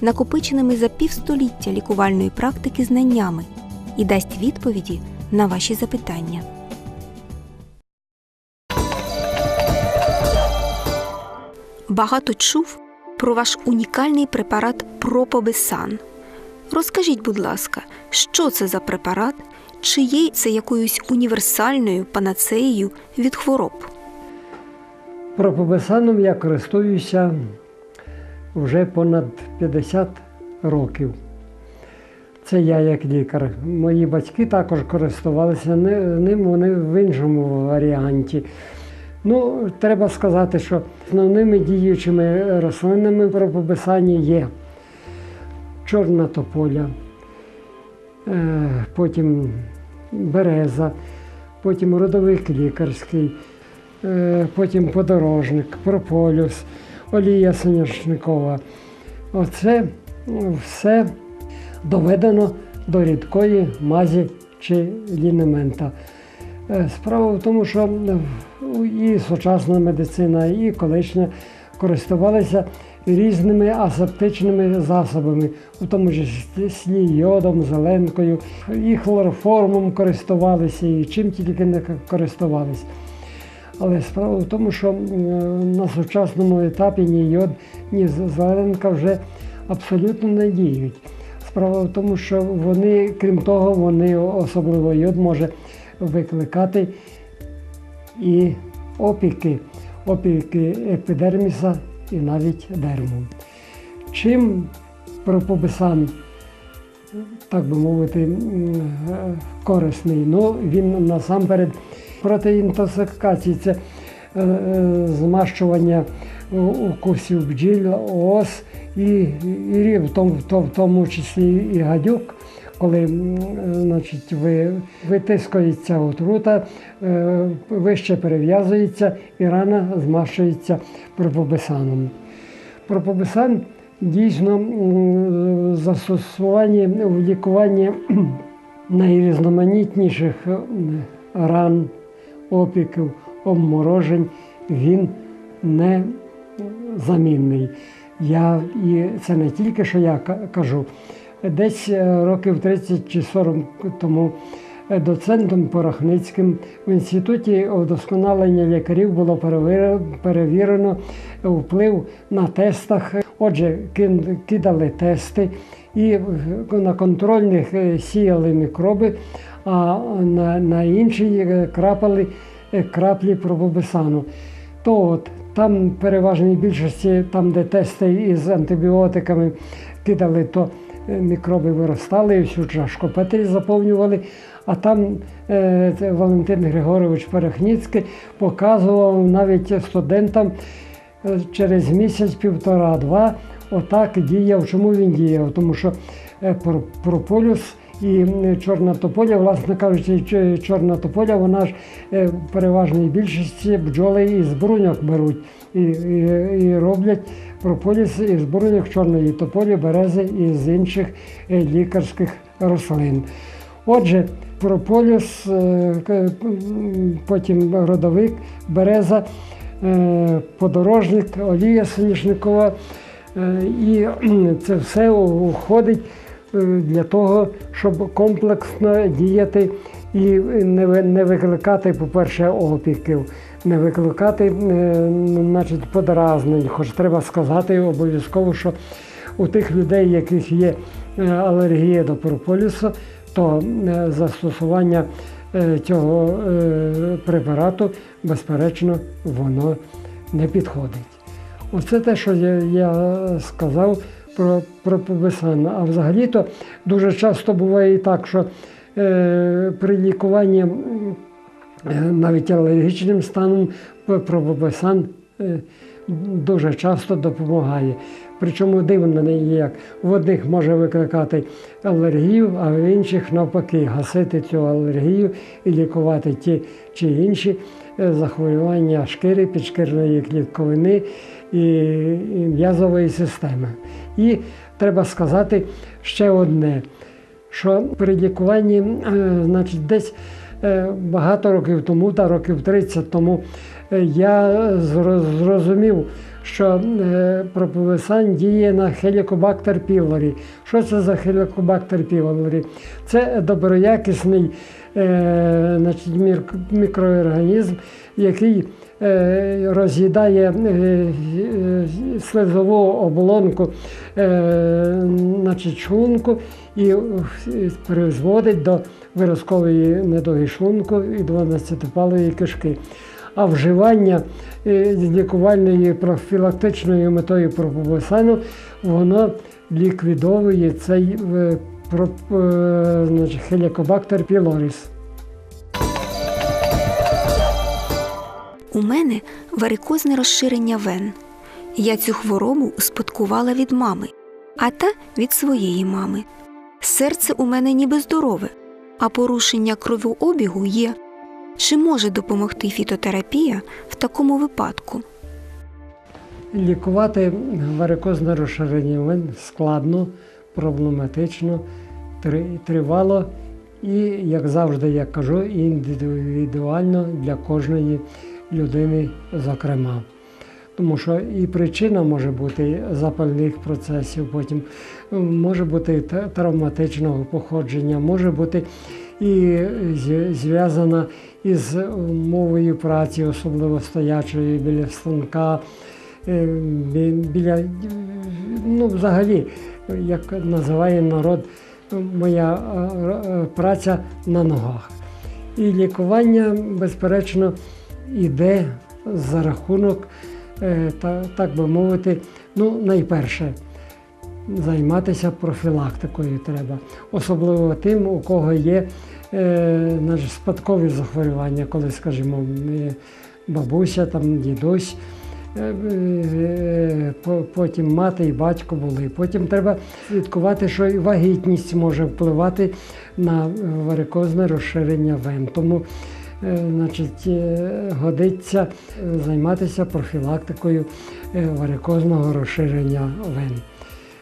накопиченими за півстоліття лікувальної практики знаннями і дасть відповіді на ваші запитання. Багато чув про ваш унікальний препарат Пропобесан. Розкажіть, будь ласка, що це за препарат, чи є це якоюсь універсальною панацеєю від хвороб? Пропобесаном я користуюся вже понад 50 років. Це я як лікар. Мої батьки також користувалися ним, вони в іншому варіанті. Ну, треба сказати, що основними діючими рослинами в пропобесані є чорна тополя, е, потім береза, потім родовик лікарський, е, потім подорожник, прополюс, олія соняшникова. Оце все доведено до рідкої мазі чи лінемента. Е, Справа в тому, що і сучасна медицина, і колишня користувалися різними асептичними засобами, у тому числі йодом, зеленкою, і хлороформом користувалися, і чим тільки не користувалися. Але справа в тому, що на сучасному етапі ні йод, ні зеленка вже абсолютно не діють. Справа в тому, що вони, крім того, вони особливо йод може викликати і опіки, опіки епідерміса і навіть дерму. Чим пропобесан, так би мовити, е, корисний? Ну, він насамперед проти інтоксикації, це е, е, змащування укусів бджіл, ос і, і в, тому, в тому- числі і гадюк. Коли значить, ви, витискується отрута, е, вище перев'язується і рана змащується пропобесаном. Пропобесан дійсно застосування в лікуванні найрізноманітніших ран, опіків, обморожень, він не замінний. Я, і це не тільки що я кажу. Десь е, років 30 чи 40 тому е, доцентом Порохницьким в інституті удосконалення лікарів було перевірено вплив на тестах. Отже, кидали тести і на контрольних е, сіяли мікроби, а на, на інші е, крапали е, краплі пробобесану. То от там переважній більшості, там, де тести із антибіотиками кидали, то мікроби виростали, і всю чашку Петрі заповнювали. А там е, Валентин Григорович Перехніцький показував навіть студентам через місяць, півтора-два, отак діяв. Чому він діяв? Тому що е, прополюс і чорна тополя, власне кажучи, чорна тополя, вона ж е, в переважній більшості бджоли із бруньок беруть і, і, і роблять прополіс із бруньок чорної тополі, берези і з інших е, лікарських рослин. Отже, прополіс, потім родовик, береза, подорожник, олія соняшникова. Е, І це все входить е, для того, щоб комплексно діяти і не викликати, по-перше, опіків, не викликати е, значить, подразнень. Хоч треба сказати обов'язково, що у тих людей, яких є алергія до прополісу, то застосування цього препарату, безперечно, воно не підходить. Оце те, що я, я сказав про, про побесан. А взагалі-то дуже часто буває і так, що е, при лікуванні е, навіть алергічним станом п- пробобесан е, дуже часто допомагає. Причому дивно не як в одних може викликати алергію, а в інших навпаки гасити цю алергію і лікувати ті чи інші е, захворювання шкіри, підшкірної клітковини і, м'язової системи. І треба сказати ще одне, що при лікуванні, е, значить, десь е, багато років тому, та років 30 тому, е, я зрозумів, що е, діє на хелікобактер пілорі. Що це за хелікобактер пілорі? Це доброякісний значить, мікроорганізм, який роз'їдає е, е, слизову оболонку е, значить, шлунку і е, призводить до виразкової недуги шлунку і 12-палої кишки. А вживання е, лікувальної профілактичною метою пропобесану воно ліквідовує цей е, е, значить, хелікобактер пілоріс. У мене варикозне розширення вен. Я цю хворобу успадкувала від мами, а та від своєї мами. Серце у мене ніби здорове, а порушення кровообігу є. Чи може допомогти фітотерапія в такому випадку? Лікувати варикозне розширення вен складно, проблематично, тривало і, як завжди, я кажу, індивідуально для кожної людини, зокрема. Тому що і причина може бути запальних процесів, потім може бути травматичного походження, може бути і зв'язана із умовою праці, особливо стоячої біля станка, е, біля, ну, взагалі, як називає народ, моя е, е, праця на ногах. І лікування, безперечно, йде за рахунок, е, так би мовити, ну, найперше, займатися профілактикою треба, особливо тим, у кого є е, спадкові захворювання, коли, скажімо, е, бабуся, там, дідусь, потім мати і батько були. Потім треба слідкувати, що і вагітність може впливати на варикозне розширення вен. Тому значить, е, годиться е, займатися профілактикою е, варикозного розширення вен.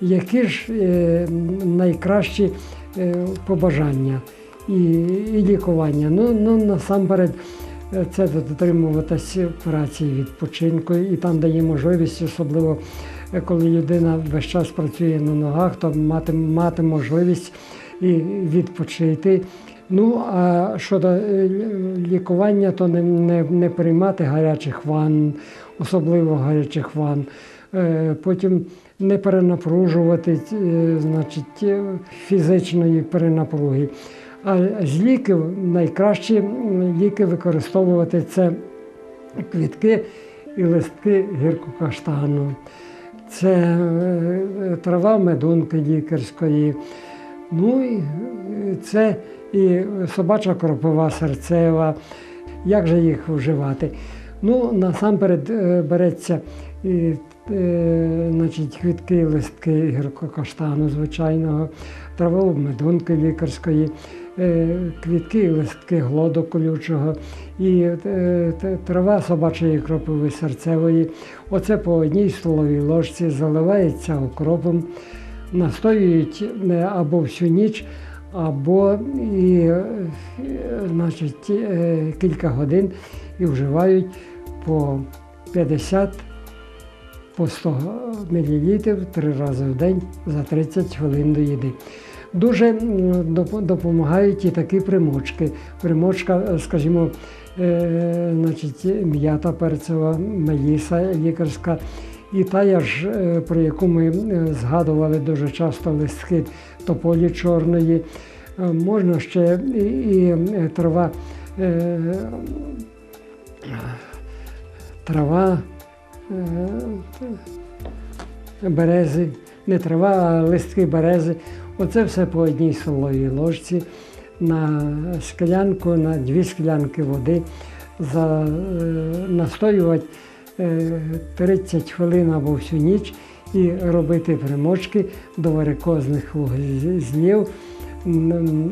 Які ж е, найкращі е, побажання і, і лікування? Ну, ну насамперед, е, це дотримуватися праці відпочинку, і там дає можливість, особливо е, коли людина весь час працює на ногах, то мати, мати можливість і відпочити. Ну, а щодо е, лікування, то не, не, не приймати гарячих ванн, особливо гарячих ванн. Е, Потім не перенапружувати е, значить, фізичної перенапруги. А з ліків найкращі ліки використовувати це квітки і листки гіркокаштану. Це трава медунки лікарської. Ну і е, це і собача кропова серцева. Як же їх вживати? Ну, насамперед е, береться і, е, значить, квітки листки гіркокаштану звичайного, траву медунки лікарської, е, квітки і листки глоду колючого і е, трава собачої кропиви серцевої. Оце по одній столовій ложці заливається окропом, настоюють е, або всю ніч, або і, е, значить, е, кілька годин і вживають по 50 по 100 мл три рази в день за 30 хвилин до їди. Дуже допомагають і такі примочки. Примочка, скажімо, значить, м'ята перцева, меліса лікарська. І та ж, е, про яку ми е, згадували дуже часто листки тополі чорної. Е, Можна ще і, і трава, трава берези, не трава, а листки берези. Оце все по одній столовій ложці на склянку, на дві склянки води за, настоювати 30 хвилин або всю ніч і робити примочки до варикозних вузлів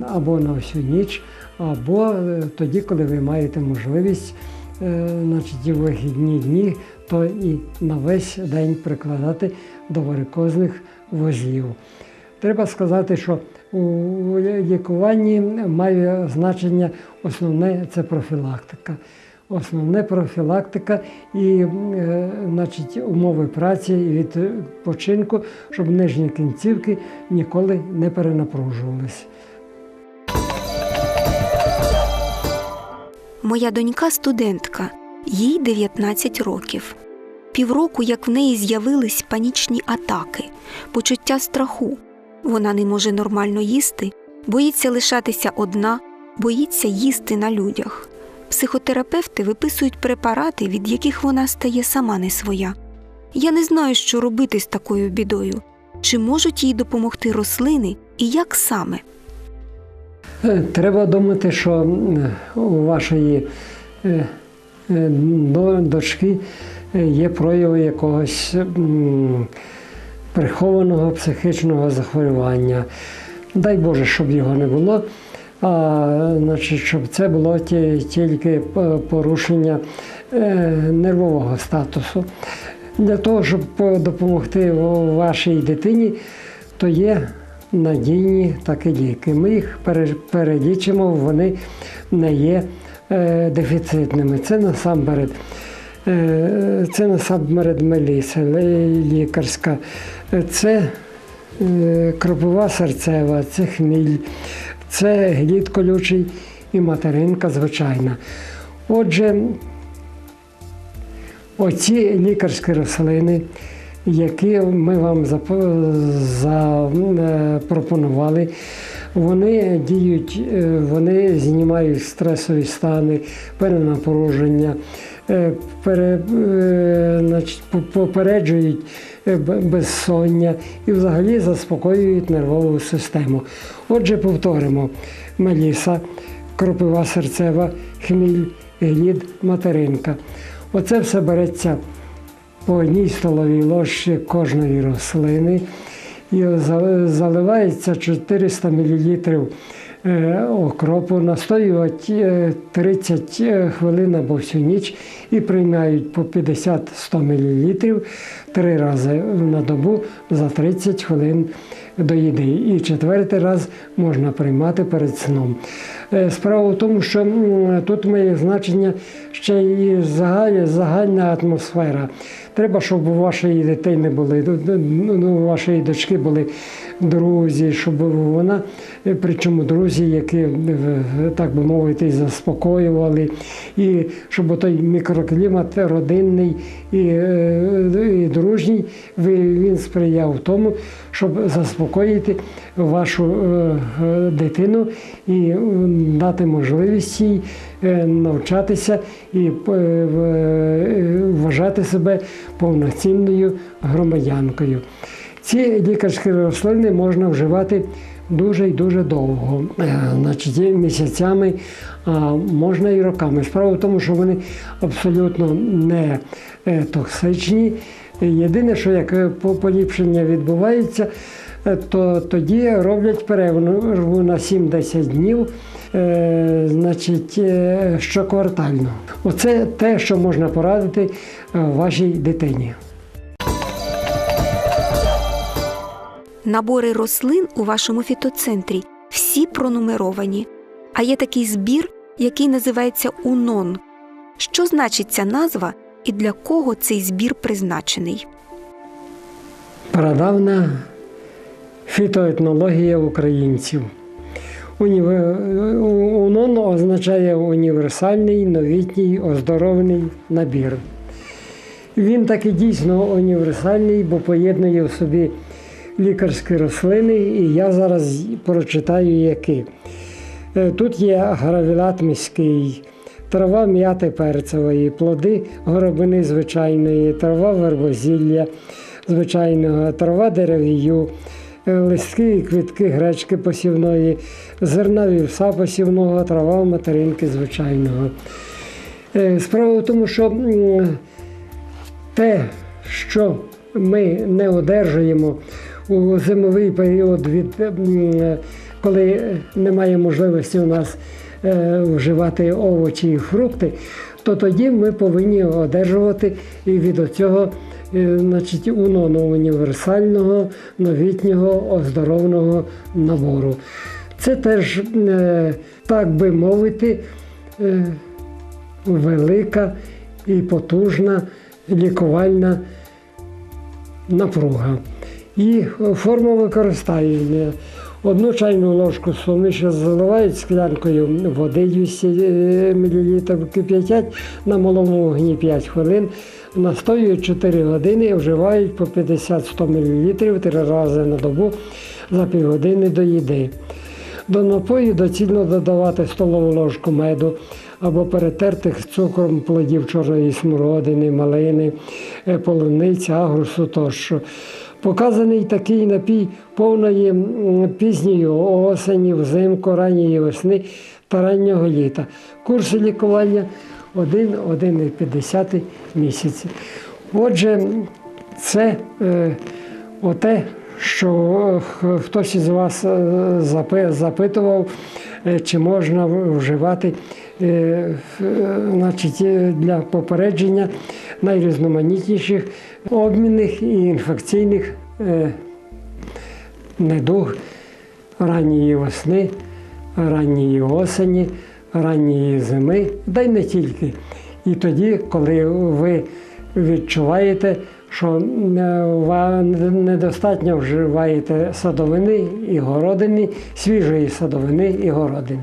або на всю ніч, або е, тоді, коли ви маєте можливість, е, значить, в вихідні дні, то і на весь день прикладати до варикозних вузлів. Треба сказати, що у лікуванні має значення основне це профілактика. Основне профілактика і е, значить, умови праці і відпочинку, щоб нижні кінцівки ніколи не перенапружувалися. Моя донька студентка, їй 19 років. Півроку, як в неї з'явились панічні атаки, почуття страху. Вона не може нормально їсти, боїться лишатися одна, боїться їсти на людях. Психотерапевти виписують препарати, від яких вона стає сама не своя. Я не знаю, що робити з такою бідою. Чи можуть їй допомогти рослини і як саме? Е, Треба думати, що у вашої е, е, до- дочки є прояви якогось прихованого психічного захворювання. Дай Боже, щоб його не було. А, значить, щоб це було тільки порушення е, нервового статусу. Для того, щоб е, допомогти вашій дитині, то є надійні такі ліки. Ми їх перелічимо, вони не є е, дефіцитними. Це насамперед. е, Це насамперед меліса лікарська, Е, це е, кропова серцева, це хміль, це глід колючий і материнка звичайна. Отже, оці лікарські рослини, які ми вам запропонували, вони діють, е, вони знімають стресові стани, перенапруження, е, пере, е, попереджують е, безсоння і взагалі заспокоюють нервову систему. Отже, повторимо: меліса, кропива серцева, хміль, глід, материнка. Оце все береться по одній столовій ложці кожної рослини і заливається 400 мл е, окропу, настоюють е, 30 хвилин або всю ніч і приймають по 50-100 мл три рази на добу за 30 хвилин до їди. І четвертий раз можна приймати перед сном. Е, Справа в тому, що тут має значення ще і загальна, атмосфера. Треба, щоб у вашої дитини були, ну, у вашої дочки були друзі, щоб вона, причому друзі, які, так би мовити, заспокоювали, і щоб той мікроклімат родинний і, е, і дружній, він сприяв тому, щоб заспокоїти вашу е, дитину і е, дати можливість їй навчатися і е, е, вважати себе повноцінною громадянкою. Ці лікарські рослини можна вживати дуже і дуже довго, е, значить, місяцями, а можна і роками. Справа в тому, що вони абсолютно не токсичні. Єдине, що як поліпшення відбувається, то тоді роблять перерву на 7-10 днів, е, значить, е, щоквартально. Оце те, що можна порадити е, вашій дитині. Набори рослин у вашому фітоцентрі всі пронумеровані. А є такий збір, який називається УНОН. Що значить ця назва і для кого цей збір призначений? Прадавна фітоетнологія українців. Уніве- УНОН означає універсальний новітній оздоровний набір. Він таки дійсно універсальний, бо поєднує в собі лікарські рослини, і я зараз прочитаю які. Е, Тут є гравілат міський, трава м'яти перцевої, плоди горобини звичайної, трава вербозілля звичайного, трава деревію, е, листки і квітки гречки посівної, зерна вівса посівного, трава материнки звичайного. Е, Справа в тому, що те, що ми не одержуємо у зимовий період, від, коли немає можливості у нас вживати овочі і фрукти, то тоді ми повинні одержувати і від цього е, значить, універсального новітнього оздоровного набору. Це теж, е, так би мовити, е, велика і потужна лікувальна напруга. І форма використання. Одну чайну ложку суміші заливають склянкою води 200 мл, кип'ятять на малому вогні 5 хвилин, настоюють 4 години і вживають по 50-100 мл три рази на добу за півгодини до їди. До напою доцільно додавати столову ложку меду або перетертих цукром плодів чорної смородини, малини, е, полуниці, агрусу тощо. Показаний такий напій повної пізньої осені, взимку, ранньої весни та раннього літа. Курси лікування 1-1,5 місяці. Отже, це е, оте, що е, хтось із вас е, запитував, е, чи можна вживати значить, е, для попередження найрізноманітніших обмінних і інфекційних е, недуг ранньої весни, ранньої осені, ранньої зими, та й не тільки. І тоді, коли ви відчуваєте, що е, вам недостатньо вживаєте садовини і городини, свіжої садовини і городини.